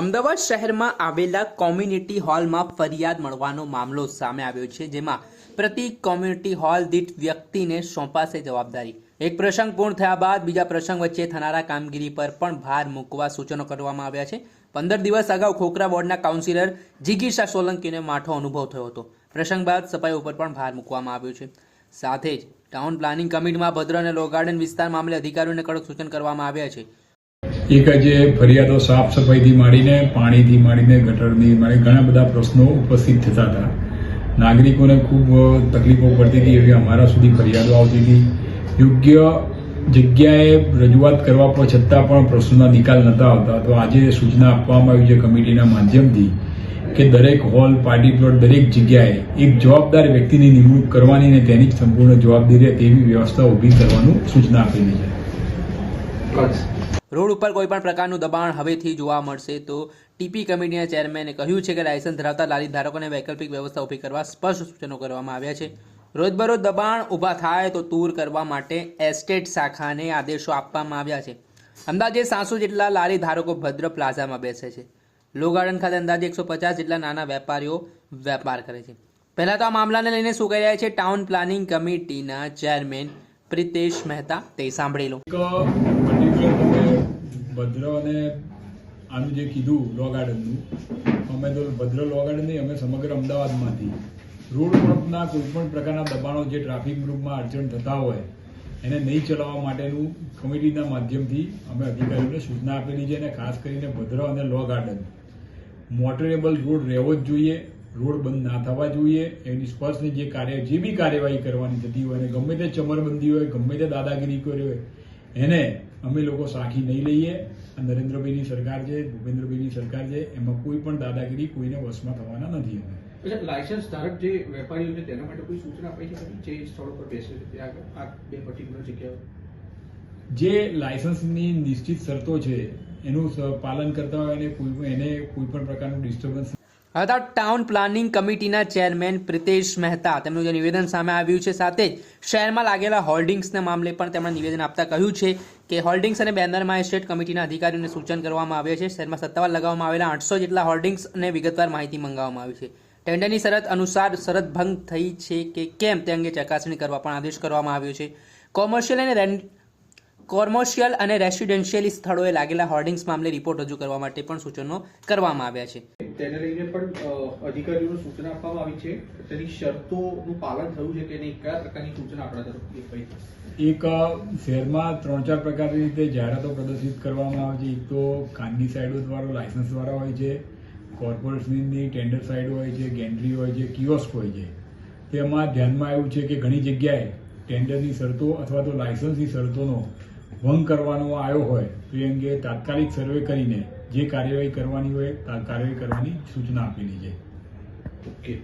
અમદાવાદ શહેરમાં આવેલા કોમ્યુનિટી હોલમાં ફરિયાદ મળવાનો મામલો સામે આવ્યો છે, જેમાં પ્રતિ કોમ્યુનિટી હોલ દીઠ વ્યક્તિને સોંપાશે જવાબદારી. એક પ્રસંગ પૂર્ણ થયા બાદ બીજા પ્રસંગ વચ્ચે થનારા કામગીરી પર પણ ભાર મૂકવા સૂચનો કરવામાં આવ્યા છે. પંદર દિવસ અગાઉ ખોખરા બોર્ડના કાઉન્સિલર જિગીશા સોલંકીને માઠો અનુભવ થયો હતો. પ્રસંગ બાદ સફાઈ ઉપર પણ ભાર મૂકવામાં આવ્યો છે. સાથે જ ટાઉન પ્લાનિંગ કમિટીમાં ભદ્ર અને લો ગાર્ડન વિસ્તાર મામલે અધિકારીઓને કડક સૂચન કરવામાં આવ્યા છે. એક જે ફરિયાદો સાફ સફાઈથી માંડીને, પાણીથી માંડીને, ગટરની માંડી ઘણા બધા પ્રશ્નો ઉપસ્થિત થતા હતા. નાગરિકોને ખૂબ તકલીફો પડતી હતી એવી અમારા સુધી ફરિયાદો આવતી હતી. યોગ્ય જગ્યાએ રજૂઆત કરવા પર છતાં પણ પ્રશ્નોના નિકાલ નહોતા આવતા. તો આજે સૂચના આપવામાં આવી છે કમિટીના માધ્યમથી કે દરેક હોલ, પાર્ટી પ્લોટ, દરેક જગ્યાએ એક જવાબદાર વ્યક્તિની નિમણૂક કરવાની અને તેની જ સંપૂર્ણ જવાબદારી તેવી વ્યવસ્થા ઊભી કરવાનું સૂચના આપેલી છે. રોડ ઉપર કોઈ પણ પ્રકારનું દબાણ હવેથી જોવા મળશે તો ટીપી કમિટીના ચેરમેને કહ્યું છે કે લાયસન્સ ધરાવતા લારી ધારકોને વૈકલ્પિક વ્યવસ્થા ઊભી કરવા સ્પષ્ટ સૂચનો કરવામાં આવ્યા છે. રોજબરોજ દબાણ ઊભા થાય તો દૂર કરવા માટે એસ્ટેટ શાખાને આદેશો આપવામાં આવ્યા છે. અંદાજે સાતસો જેટલા લારી ધારકો ભદ્ર પ્લાઝામાં બેસે છે. લો ખાતે અંદાજે એકસો પચાસ જેટલા નાના વેપારીઓ વેપાર કરે છે. પહેલા તો આ મામલાને લઈને શું કહી રહ્યા છે ટાઉન પ્લાનિંગ કમિટીના ચેરમેન પ્રિતેશ મહેતા તે સાંભળી લો. ભદ્ર અને આનું જે કીધું લો ગાર્ડનનું અમે તો ભદ્ર લો ગાર્ડન નહીં, અમે સમગ્ર અમદાવાદમાંથી. રોડ પરના કોઈ પણ પ્રકારના દબાણો જે ટ્રાફિક ગ્રુપમાં અડચણ થતા હોય, એને નહીં ચલાવવા માટેનું કમિટીના માધ્યમથી અમે અધિકારીઓને સૂચના આપેલી છે અને ખાસ કરીને ભદ્ર અને લો ગાર્ડન મોટરેબલ રોડ રહેવો જ જોઈએ, રોડ બંધ ના થવા જોઈએ, એની સ્પર્શની જે કાર્ય, જે બી કાર્યવાહી કરવાની થતી હોય અને ગમે તે ચમરબંધી હોય, ગમે તે દાદાગીરી કરી હોય, એને અમે લોકો સાખી નહીં લઈએ. નરેન્દ્રભાઈની સરકાર છે ભૂપેન્દ્રભાઈની સરકાર છે એમાં કોઈ પણ દાદાગીરી કોઈને વશમાં થવાના નથી અમે. એટલે લાયસન્સ ધારક જે વેપારીઓ છે તેના માટે કોઈ સૂચના અપાઈ છે જે સ્થળો પર બેસે છે? ત્યાં આ બે પર્ટિક્યુલર જગ્યાઓ? જે લાયસન્સની નિશ્ચિત શરતો છે એનું પાલન કરતા હોય અને કોઈ એને કોઈ પણ પ્રકારનું ડિસ્ટર્બન્સ હતા ટાઉન પ્લાનિંગ કમિટીના ચેરમેન પ્રિતેશ મહેતા તેમનું જે નિવેદન સામે આવ્યું છે, સાથે જ શહેરમાં લાગેલા હોર્ડિંગ્સના મામલે પણ તેમણે નિવેદન આપતા કહ્યું છે કે હોર્ડિંગ્સ અને બેનરમાં એસ્ટેટ કમિટીના અધિકારીઓને સૂચન કરવામાં આવ્યા છે. શહેરમાં સત્તાવાર લગાવવામાં આવેલા આઠસો જેટલા હોર્ડિંગ્સ અને વિગતવાર માહિતી મંગાવવામાં આવી છે. ટેન્ડરની શરત અનુસાર શરત ભંગ થઈ છે કે કેમ તે અંગે ચકાસણી કરવા પણ આદેશ કરવામાં આવ્યો છે. કોમર્શિયલ અને રેન- કોમર્શિયલ અને રેસિડેન્શિયલ સ્થળોએ લાગેલા હોર્ડિંગ્સ મામલે રિપોર્ટ રજૂ કરવા માટે પણ સૂચનો કરવામાં આવ્યા છે. તેને લઈને પણ અધિકારીઓને સૂચના આપવામાં આવી છે. તેની શરતોનું પાલન થયું છે કે નહીં? કયા પ્રકારની સૂચના આપણા તરફથી એક શહેરમાં ત્રણ ચાર પ્રકારની રીતે જાહેરાતો પ્રદર્શિત કરવામાં આવે છે. એક તો ખાનગી સાઇડો દ્વારા લાયસન્સ દ્વારા હોય છે, કોર્પોરેશનની ટેન્ડર સાઇડ હોય છે, ગેન્ટ્રી હોય છે, કિયોસ્ક હોય છે. તેમાં ધ્યાનમાં આવ્યું છે કે ઘણી જગ્યાએ ટેન્ડરની શરતો અથવા તો લાયસન્સની શરતોનો ભંગ કરવાનો આવ્યો હોય, તો એ અંગે તાત્કાલિક સર્વે કરીને જે કાર્યવાહી કરવાની હોય તા કાર્યવાહી કરવાની સૂચના આપેલી છે ઓકે.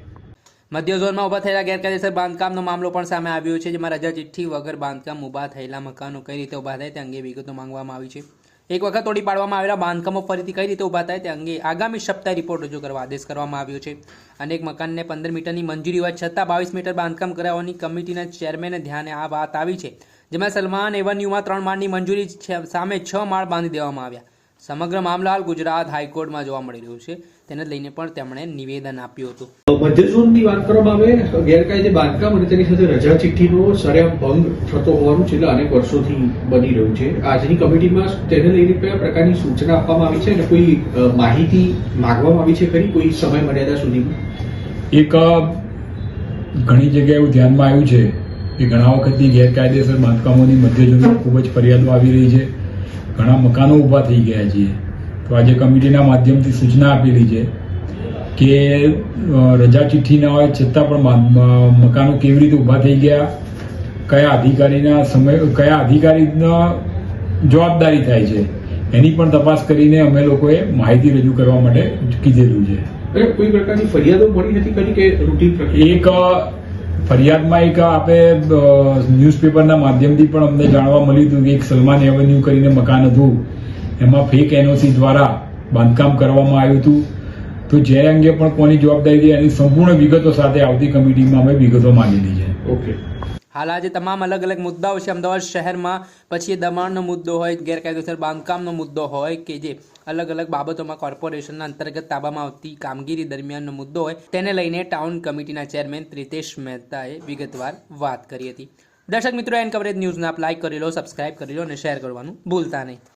મધ્ય ઝોનમાં ઊભા થયેલા ગેરકાયદેસર બાંધકામનો મામલો પણ સામે આવ્યો છે જેમાં રજા ચિઠ્ઠી વગર બાંધકામ ઊભા થયેલા મકાનો કઈ રીતે ઊભા થાય તે અંગે વિગતો માંગવામાં આવી છે. એક વખત તોડી પાડવામાં આવેલા બાંધકામો ફરીથી કઈ રીતે ઊભા થાય તે અંગે આગામી સપ્તાહે રિપોર્ટ રજૂ કરવા આદેશ કરવામાં આવ્યો છે. અનેક મકાનને પંદર મીટરની મંજૂરી હોવા છતાં બાવીસ મીટર બાંધકામ કરાવવાની કમિટીના ચેરમેને ધ્યાને આ વાત આવી છે જેમાં સલમાન એવન્યુમાં ત્રણ માળની મંજૂરી છે- સામે છ માળ બાંધી દેવામાં આવ્યા. સમગ્ર મામલો હાલ ગુજરાત હાઈકોર્ટમાં જોવા મળી રહ્યું છે. તેને લઈને પણ તેમણે નિવેદન આપ્યું હતું. મધ્ય ઝોનની વાત કરવામાં આવે ગેરકાયદે બાંધકામ અને તેની સાથે રજા ચિઠ્ઠીનો સરેઆમ ભંગ થતો હોવાનું છેલ્લા અનેક વર્ષોથી બની રહ્યું છે. આજની કમિટીમાં તેને લઈને કયા પ્રકારની સૂચના આપવામાં આવી છે અને કોઈ માહિતી માગવામાં આવી છે ખરી? કોઈ સમય મર્યાદા સુધીમાં એક ઘણી જગ્યાએ એવું ધ્યાનમાં આવ્યું છે કે ઘણા વખતની ગેરકાયદેસર બાંધકામોની મધ્ય ઝોનમાં ખૂબ જ ફરિયાદો આવી રહી છે. ઘણા મકાનો ઊભા થઈ ગયા છે. તો આજે કમિટીના માધ્યમથી સૂચના આપેલી છે કે રજા ચિઠ્ઠી ના હોય છતાં પણ મકાનો કેવી રીતે ઊભા થઈ ગયા કયા અધિકારીના સમય કયા અધિકારીના જવાબદારી થાય છે એની પણ તપાસ કરીને અમે લોકોએ માહિતી રજૂ કરવા માટે કીધેલું છે. કોઈ પ્રકારની ફરિયાદો મળી હતી કરી કે રૂટીન એક ફરિયાદમાં એક આપણે ન્યૂઝપેપરના માધ્યમથી પણ અમને જાણવા મળ્યું હતું કે એક સલમાન એવન્યુ કરીને મકાન હતું. એમાં ફેક એનઓસી દ્વારા બાંધકામ કરવામાં આવ્યું હતું. તો જે અંગે પણ કોની જવાબદારી એની સંપૂર્ણ વિગતો સાથે આવતી કમિટીમાં અમે વિગતો માંગેલી છે. ઓકે હાલ આજે તમામ અલગ અલગ મુદ્દાઓ છે. અમદાવાદ શહેરમાં પછી એ દબાણનો મુદ્દો હોય, ગેરકાયદેસર બાંધકામનો મુદ્દો હોય કે જે અલગ અલગ બાબતોમાં કોર્પોરેશનના અંતર્ગત તાબામાં આવતી કામગીરી દરમિયાનનો મુદ્દો હોય, તેને લઈને ટાઉન કમિટીના ચેરમેન પ્રિતેશ મહેતાએ વિગતવાર વાત કરી હતી. દર્શક મિત્રો, એન કવરેજ ન્યૂઝને આપ લાઇક કરી લો સબસ્ક્રાઇબ કરી લો અને શેર કરવાનું ભૂલતા નહીં.